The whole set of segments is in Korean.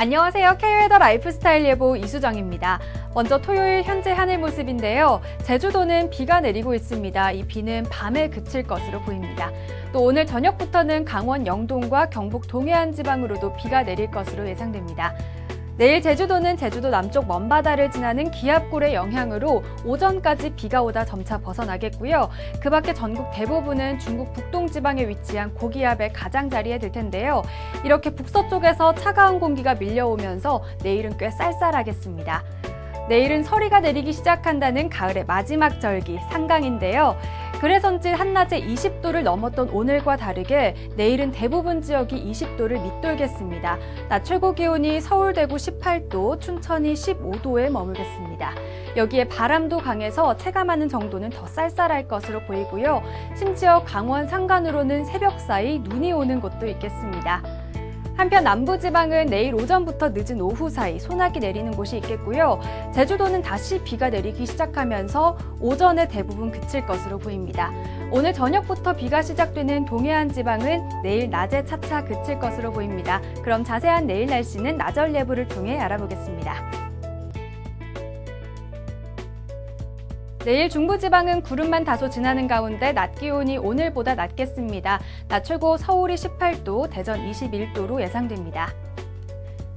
안녕하세요. K웨더 라이프스타일 예보 이수정입니다. 먼저 토요일 현재 하늘 모습인데요. 제주도는 비가 내리고 있습니다. 이 비는 밤에 그칠 것으로 보입니다. 또 오늘 저녁부터는 강원 영동과 경북 동해안 지방으로도 비가 내릴 것으로 예상됩니다. 내일 제주도는 제주도 남쪽 먼바다를 지나는 기압골의 영향으로 오전까지 비가 오다 점차 벗어나겠고요. 그 밖에 전국 대부분은 중국 북동 지방에 위치한 고기압의 가장자리에 들 텐데요. 이렇게 북서쪽에서 차가운 공기가 밀려오면서 내일은 꽤 쌀쌀하겠습니다. 내일은 서리가 내리기 시작한다는 가을의 마지막 절기, 상강인데요. 그래서인지 한낮에 20도를 넘었던 오늘과 다르게 내일은 대부분 지역이 20도를 밑돌겠습니다. 낮 최고 기온이 서울, 대구 18도, 춘천이 15도에 머물겠습니다. 여기에 바람도 강해서 체감하는 정도는 더 쌀쌀할 것으로 보이고요. 심지어 강원 산간으로는 새벽 사이 눈이 오는 곳도 있겠습니다. 한편 남부지방은 내일 오전부터 늦은 오후 사이 소나기 내리는 곳이 있겠고요. 제주도는 다시 비가 내리기 시작하면서 오전에 대부분 그칠 것으로 보입니다. 오늘 저녁부터 비가 시작되는 동해안 지방은 내일 낮에 차차 그칠 것으로 보입니다. 그럼 자세한 내일 날씨는 나절 예보를 통해 알아보겠습니다. 내일 중부지방은 구름만 다소 지나는 가운데 낮 기온이 오늘보다 낮겠습니다. 낮 최고 서울이 18도, 대전 21도로 예상됩니다.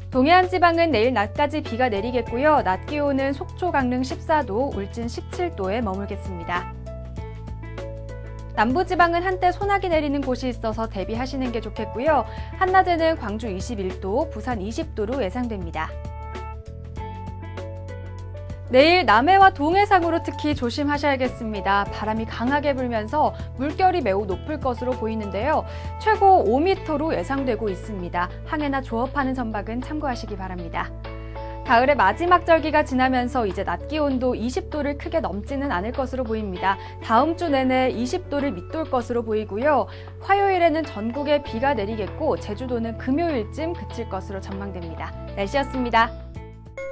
동해안 지방은 내일 낮까지 비가 내리겠고요. 낮 기온은 속초, 강릉 14도, 울진 17도에 머물겠습니다. 남부 지방은 한때 소나기 내리는 곳이 있어서 대비하시는 게 좋겠고요. 한낮에는 광주 21도, 부산 20도로 예상됩니다. 내일 남해와 동해상으로 특히 조심하셔야겠습니다. 바람이 강하게 불면서 물결이 매우 높을 것으로 보이는데요. 최고 5m로 예상되고 있습니다. 항해나 조업하는 선박은 참고하시기 바랍니다. 가을의 마지막 절기가 지나면서 이제 낮 기온도 20도를 크게 넘지는 않을 것으로 보입니다. 다음 주 내내 20도를 밑돌 것으로 보이고요. 화요일에는 전국에 비가 내리겠고 제주도는 금요일쯤 그칠 것으로 전망됩니다. 날씨였습니다.